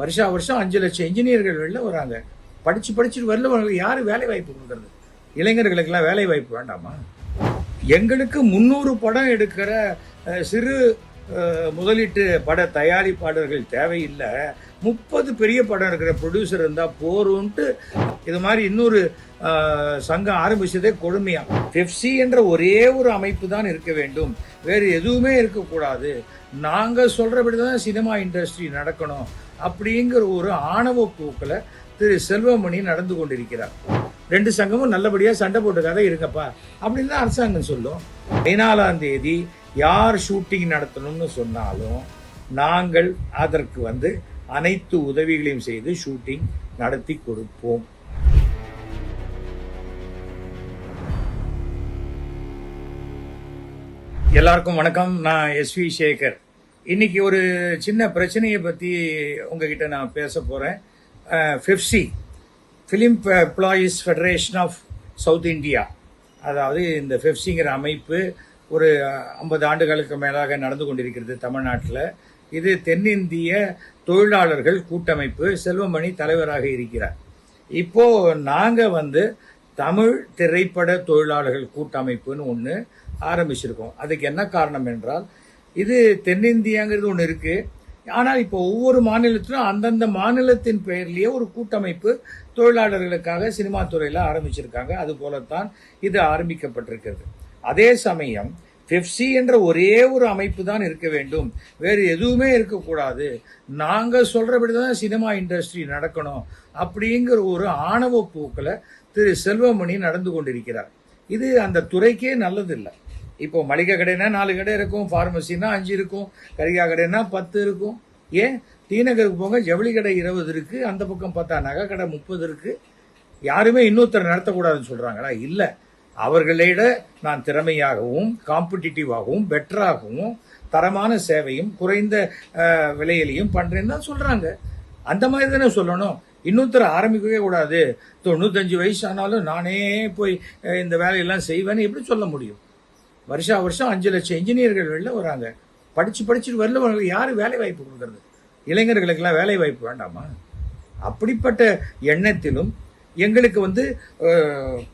வருஷா வருஷம் அஞ்சு லட்சம் இன்ஜினியர்கள் வெளில வராங்க. படிச்சு படிச்சுட்டு வரல வராங்க யாரு வேலை வாய்ப்பு கொடுக்கறது? இளைஞர்களுக்கெல்லாம் வேலை வாய்ப்பு வேண்டாமா? எங்களுக்கு முந்நூறு படம் எடுக்கிற சிறு முதலீட்டு பட தயாரிப்பாளர்கள் தேவையில்லை. முப்பது பெரிய படம் இருக்கிற ப்ரொடியூசர் இருந்தால் போரும்ன்ட்டு இது மாதிரி இன்னொரு சங்கம் ஆரம்பிச்சதே கொடுமையா? பெப்சி என்ற ஒரே ஒரு அமைப்பு தான் இருக்க வேண்டும். வேறு எதுவுமே இருக்கக்கூடாது. நாங்கள் சொல்கிறபடி தான் சினிமா இண்டஸ்ட்ரி நடக்கணும் அப்படிங்கிற ஒரு ஆணவ போக்கில் திரு செல்வமணி நடந்து கொண்டிருக்கிறார். ரெண்டு சங்கமும் நல்லபடியாக சண்டை போட்டுக்காத இருங்கப்பா. அப்படின்னு தான் அரசாங்கம் சொல்லும். பதினாலாம் தேதி யார் ஷூட்டிங் நடத்தணும்னு சொன்னாலும் நாங்கள் அதற்கு வந்து அனைத்து உதவிகளையும் செய்து ஷூட்டிங் நடத்தி கொடுப்போம். எல்லாருக்கும் வணக்கம். நான் எஸ் வி சேகர். இன்னைக்கு ஒரு சின்ன பிரச்சனையை பற்றி உங்ககிட்ட நான் பேச போகிறேன் FEFSI film employees federation of south India அதாவது இந்த ஃபெப்சிங்கிற அமைப்பு ஒரு ஐம்பது ஆண்டுகளுக்கு மேலாக நடந்து கொண்டிருக்கிறது தமிழ்நாட்டில். இது தென்னிந்திய தொழிலாளர்கள் கூட்டமைப்பு செல்வமணி தலைவராக இருக்கிறார். இப்போ நாங்கள் வந்து தமிழ் திரைப்பட தொழிலாளர்கள் கூட்டமைப்புன்னு ஒன்று ஆரம்பிச்சிருக்கோம். அதுக்கு என்ன காரணம் என்றால் இது தென்னிந்தியாங்கிறது ஒன்று இருக்கு. ஆனால் இப்போ ஒவ்வொரு மாநிலத்திலும் அந்தந்த மாநிலத்தின் பெயர்லேயே ஒரு கூட்டமைப்பு தொழிலாளர்களுக்காக சினிமா துறையில் ஆரம்பிச்சிருக்காங்க. அது போலத்தான் இது ஆரம்பிக்கப்பட்டிருக்கிறது. அதே சமயம் பெப்சி என்ற ஒரே ஒரு அமைப்பு தான் இருக்க வேண்டும். வேறு எதுவுமே இருக்கக்கூடாது. நாங்கள் சொல்கிறபடி தான் சினிமா இண்டஸ்ட்ரி நடக்கணும் அப்படிங்கிற ஒரு ஆணவ போக்கில் திரு செல்வமணி நடந்து கொண்டிருக்கிறார். இது அந்த துறைக்கே நல்லதில்லை. இப்போ மளிகை கடைனா நாலு கடை இருக்கும் ஃபார்மசின்னா அஞ்சு இருக்கும் கரிகா கடைனா பத்து இருக்கும். ஏன்? தீநகருக்கு போங்க ஜவுளி கடை இருபது இருக்குது அந்த பக்கம் பார்த்தா நகை கடை முப்பது இருக்குது யாருமே இன்னொருத்தர் நடத்தக்கூடாதுன்னு சொல்கிறாங்களா இல்லை. அவர்களிட நான் திறமையாகவும் காம்படிட்டிவாகவும் பெட்டராகவும் தரமான சேவையும் குறைந்த விலையிலையும் பண்றேன்னு தான் சொல்றாங்க. அந்த மாதிரி தானே சொல்லணும். இன்னொருத்தர் ஆரம்பிக்கவே கூடாது. தொண்ணூத்தஞ்சு வயசு ஆனாலும் நானே போய் இந்த வேலையெல்லாம் செய்வேன்னு எப்படி சொல்ல முடியும்? வருஷா வருஷம் அஞ்சு லட்சம் இன்ஜினியர்கள் வெளில வராங்க. படிச்சு படிச்சுட்டு வரல வராங்க யாரு வேலை வாய்ப்பு கொடுக்கறது? இளைஞர்களுக்கெல்லாம் வேலை வாய்ப்பு வேண்டாமா? அப்படிப்பட்ட எண்ணத்திலும் எங்களுக்கு வந்து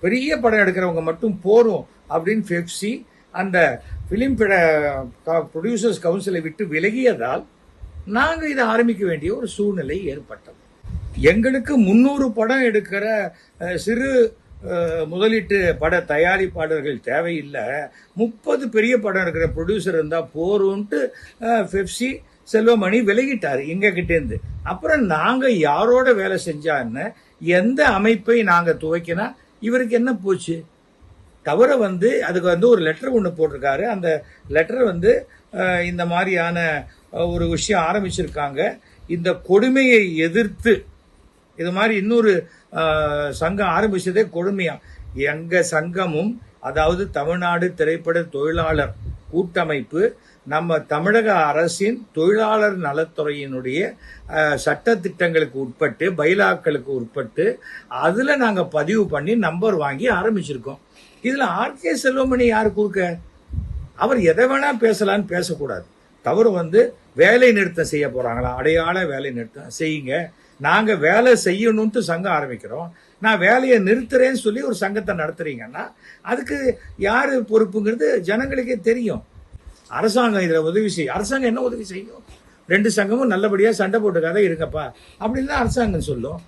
பெரிய படம் எடுக்கிறவங்க மட்டும் போறோம் அப்படின்னு பெப்சி அந்த பிலிம் ப்ரொடியூசர்ஸ் கவுன்சிலை விட்டு விலகியதால் நாங்கள் இதை ஆரம்பிக்க வேண்டிய ஒரு சூழ்நிலை ஏற்பட்டது. எங்களுக்கு முன்னூறு படம் எடுக்கிற சிறு முதலீட்டு பட தயாரிப்பாளர்கள் தேவையில்லை. முப்பது பெரிய படம் இருக்கிற ப்ரொடியூசர் இருந்தால் போரும்ன்ட்டு பெப்சி செல்வமணி விலகிட்டார் எங்ககிட்டேருந்து அப்புறம் நாங்கள் யாரோட வேலை செஞ்சா என்ன? எந்த அமைப்பை நாங்க துவைக்கினா இவருக்கு என்ன போச்சு? தவிர வந்து அதுக்கு வந்து ஒரு லெட்டர் ஒன்று போட்டிருக்காரு. அந்த லெட்டர் வந்து இந்த மாதிரியான ஒரு விஷயம் ஆரம்பிச்சிருக்காங்க. இந்த கொடுமையை எதிர்த்து இது மாதிரி இன்னொரு சங்கம் ஆரம்பிச்சதே கொடுமையா எங்க சங்கமும் அதாவது தமிழ்நாடு திரைப்பட தொழிலாளர் கூட்டமைப்பு நம்ம தமிழக அரசின் தொழிலாளர் நலத்துறையினுடைய சட்ட திட்டங்களுக்கு உட்பட்டு பைலாக்களுக்கு உட்பட்டு அதுல நாங்க பதிவு பண்ணி நம்பர் வாங்கி ஆரம்பிச்சிருக்கோம். இதுல ஆர்கே செல்வமணி யார் கூறுக்க? அவர் எதை வேணா பேசலான்னு பேசக்கூடாது. தவறு வந்து வேலை நிறுத்தம் செய்ய போறாங்களா? அடையாள வேலை நிறுத்தம் செய்யுங்க. நாங்க வேலை செய்யணும்ட்டு சங்கம் ஆரம்பிக்கிறோம். நான் வேலையை நிறுத்துறேன்னு சொல்லி ஒரு சங்கத்தை நடத்துறீங்கன்னா அதுக்கு யார் பொறுப்புங்கிறது ஜனங்களுக்கே தெரியும். அரசாங்கம் இதில் உதவி செய்யும் அரசாங்கம் என்ன உதவி செய்யும்? ரெண்டு சங்கமும் நல்லபடியாக சண்டை போட்டுக்காத இருங்கப்பா. அப்படின்னு தான் அரசாங்கம் சொல்லும்.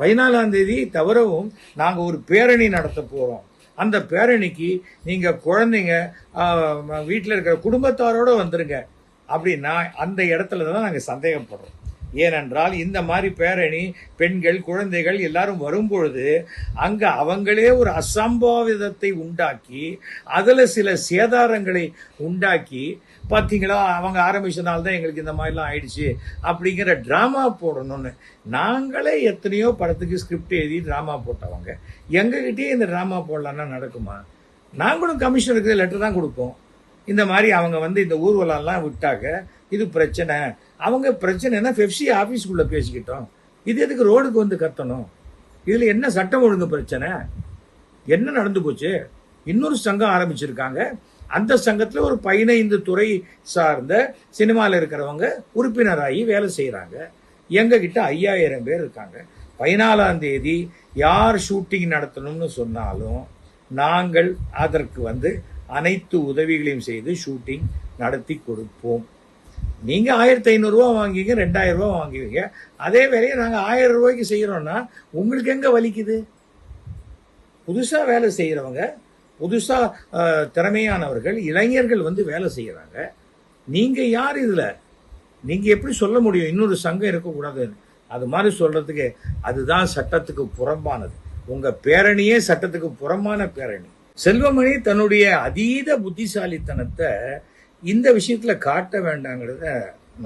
பதினாலாம் தேதி தவிரவும் நாங்கள் ஒரு பேரணி நடத்த போகிறோம் அந்த பேரணிக்கு நீங்கள் குழந்தைங்க வீட்டில் இருக்கிற குடும்பத்தாரோட வந்துருங்க. அப்படின்னா அந்த இடத்துல தான் நாங்கள் சந்தேகப்படுறோம். ஏனென்றால் இந்த மாதிரி பேரணி பெண்கள் குழந்தைகள் எல்லாரும் வரும்பொழுது அங்கே அவங்களே ஒரு அசம்பாவிதத்தை உண்டாக்கி அதில் சில சேதாரங்களை உண்டாக்கி பார்த்தீங்களா அவங்க ஆரம்பிச்சனால தான் எங்களுக்கு இந்த மாதிரிலாம் ஆயிடுச்சு அப்படிங்கிற ட்ராமா போடணும்னு. நாங்களே எத்தனையோ படத்துக்கு ஸ்கிரிப்ட் எழுதி ட்ராமா போட்டவங்க. எங்ககிட்டயே இந்த ட்ராமா போடலான்னா நடக்குமா? நாங்களும் கமிஷனருக்கு லெட்டர் தான் கொடுப்போம். இந்த மாதிரி அவங்க வந்து இந்த ஊர்வலம்லாம் விட்டாக்க இது பிரச்சனை. அவங்க பிரச்சனைனா பெப்சி ஆஃபீஸ்க்குள்ளே பேசிக்கிட்டோம். இது எதுக்கு ரோடுக்கு வந்து கத்தணும்? இதில் என்ன சட்டம் ஒழுங்கு பிரச்சனை? என்ன நடந்து போச்சு? இன்னொரு சங்கம் ஆரம்பிச்சிருக்காங்க. அந்த சங்கத்தில் ஒரு பதினைந்து துறை சார்ந்த சினிமாவில் இருக்கிறவங்க உறுப்பினராகி வேலை செய்கிறாங்க எங்ககிட்ட ஐயாயிரம் பேர் இருக்காங்க. பதினாலாம் தேதி யார் ஷூட்டிங் நடத்தணும்னு சொன்னாலும் நாங்கள் அதற்கு வந்து அனைத்து உதவிகளையும் செய்து ஷூட்டிங் நடத்தி கொடுப்போம். நீங்க ஆயிரத்தி ஐநூறுரூவா வாங்குவீங்க ரெண்டாயிரம் ரூபா வாங்குவீங்க. அதே வேலையை நாங்கள் ஆயிரம் ரூபாய்க்கு செய்கிறோம்னா உங்களுக்கு எங்க வலிக்குது? புதுசாக வேலை செய்கிறவங்க புதுசாக திறமையானவர்கள் இளைஞர்கள் வந்து வேலை செய்கிறாங்க நீங்க யார் இதில்? நீங்க எப்படி சொல்ல முடியும்? இன்னொரு சங்கம் இருக்கக்கூடாதுன்னு அது மாதிரி சொல்றதுக்கு அதுதான் சட்டத்துக்கு புறம்பானது. உங்க பேரணியே சட்டத்துக்கு புறம்பான பேரணி. செல்வமணி தன்னுடைய அதீத புத்திசாலித்தனத்தை இந்த விஷயத்தில் காட்ட வேண்டாங்கிறத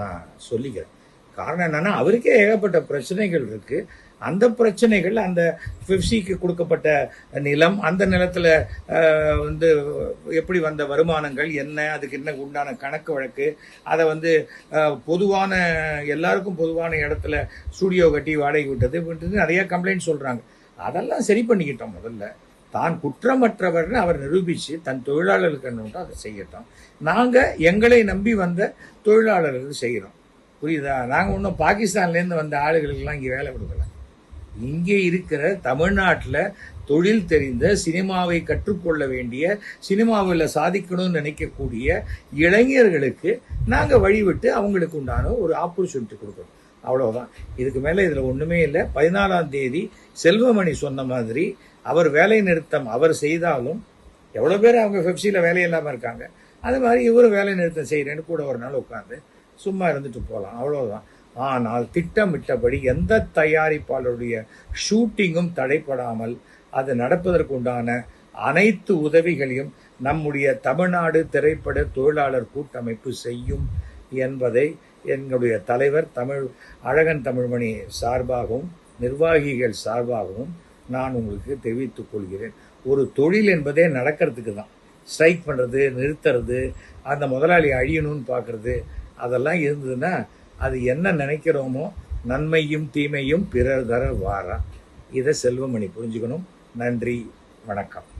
நான் சொல்லிக்கிறேன். காரணம் என்னன்னா அவருக்கே ஏகப்பட்ட பிரச்சனைகள் இருக்கு. அந்த பிரச்சனைகள் அந்த பிப்சிக்கு கொடுக்கப்பட்ட நிலம் அந்த நிலத்தில் வந்து எப்படி வந்த வருமானங்கள் என்ன அதுக்கு என்ன உண்டான கணக்கு வழக்கு அதை வந்து பொதுவான எல்லாருக்கும் பொதுவான இடத்துல ஸ்டூடியோ கட்டி வாடகை விட்டது அப்படின்றது நிறைய கம்ப்ளைண்ட் சொல்கிறாங்க அதெல்லாம் சரி பண்ணிக்கிட்டோம் முதல்ல. தான் குற்றமற்றவர்னு அவர் நிரூபித்து தன் தொழிலாளர்களுக்கு என்ன அதை செய்யட்டும். நாங்கள் எங்களை நம்பி வந்த தொழிலாளர்களுக்கு செய்கிறோம் புரியுதா? நாங்கள் ஒன்றும் பாகிஸ்தான்லேருந்து வந்த ஆளுகளுக்கெல்லாம் இங்கே வேலை கொடுக்கல. இங்கே இருக்கிற தமிழ்நாட்டில் தொழில் தெரிந்த சினிமாவை கற்றுக்கொள்ள வேண்டிய சினிமாவில் சாதிக்கணும்னு நினைக்கக்கூடிய இளைஞர்களுக்கு நாங்கள் வழிவிட்டு அவங்களுக்கு உண்டான ஒரு ஆப்பர்ச்சுனிட்டி கொடுக்குறோம் அவ்வளோதான் இதுக்கு மேலே இதில் ஒன்றுமே இல்லை. பதினாலாம் தேதி செல்வமணி சொன்ன மாதிரி அவர் வேலை நிறுத்தம் அவர் செய்தாலும் எவ்வளோ பேர் அவங்க பெப்சியில் வேலை இல்லாமல் இருக்காங்க. அது மாதிரி இவரும் வேலை நிறுத்தம் செய்கிறேன்னு கூட ஒரு நாள் உட்காந்து சும்மா இருந்துட்டு போகலாம் அவ்வளோதான் ஆனால் திட்டமிட்டபடி எந்த தயாரிப்பாளருடைய ஷூட்டிங்கும் தடைப்படாமல் அது நடப்பதற்குண்டான அனைத்து உதவிகளையும் நம்முடைய தமிழ்நாடு திரைப்பட தொழிலாளர் கூட்டமைப்பு செய்யும் என்பதை எங்களுடைய தலைவர் தமிழ் அழகன் தமிழ்மணி சார்பாகவும் நிர்வாகிகள் சார்பாகவும் நான் உங்களுக்கு தெரிவித்துக் கொள்கிறேன். ஒரு தொழில் என்பதே நடக்கிறதுக்கு தான். ஸ்ட்ரைக் பண்ணுறது நிறுத்துறது அந்த முதலாளி அழியணும்னு பார்க்குறது அதெல்லாம் இருந்ததுன்னா அது என்ன நினைக்கிறோமோ நன்மையும் தீமையும் பிறர் தர வாரா. இதை செல்வமணி புரிஞ்சுக்கணும். நன்றி வணக்கம்.